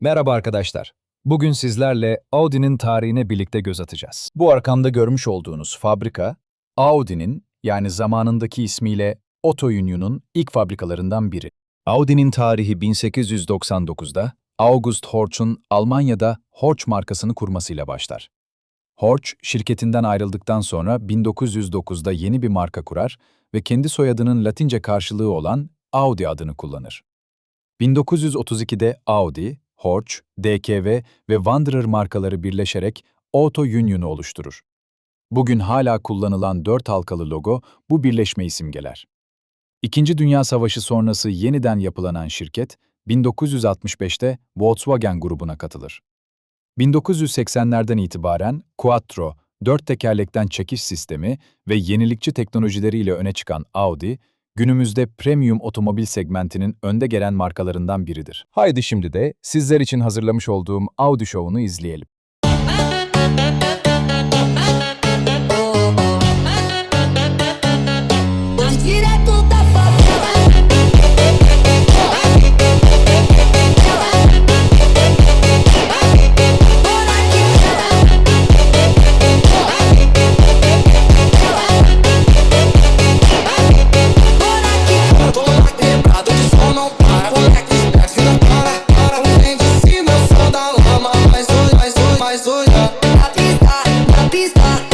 Merhaba arkadaşlar. Bugün sizlerle Audi'nin tarihine birlikte göz atacağız. Bu arkamda görmüş olduğunuz fabrika, Audi'nin yani zamanındaki ismiyle Otto Union'un ilk fabrikalarından biri. Audi'nin tarihi 1899'da August Horch'un Almanya'da Horch markasını kurmasıyla başlar. Horch, şirketinden ayrıldıktan sonra 1909'da yeni bir marka kurar ve kendi soyadının Latince karşılığı olan Audi adını kullanır. 1932'de Audi, Horch, DKV ve Wanderer markaları birleşerek Auto Union'u oluşturur. Bugün hala kullanılan dört halkalı logo bu birleşmeyi simgeler. İkinci Dünya Savaşı sonrası yeniden yapılanan şirket, 1965'te Volkswagen grubuna katılır. 1980'lerden itibaren Quattro, dört tekerlekten çekiş sistemi ve yenilikçi teknolojileriyle öne çıkan Audi, günümüzde premium otomobil segmentinin önde gelen markalarından biridir. Haydi şimdi de sizler için hazırlamış olduğum Audi Show'unu izleyelim. pista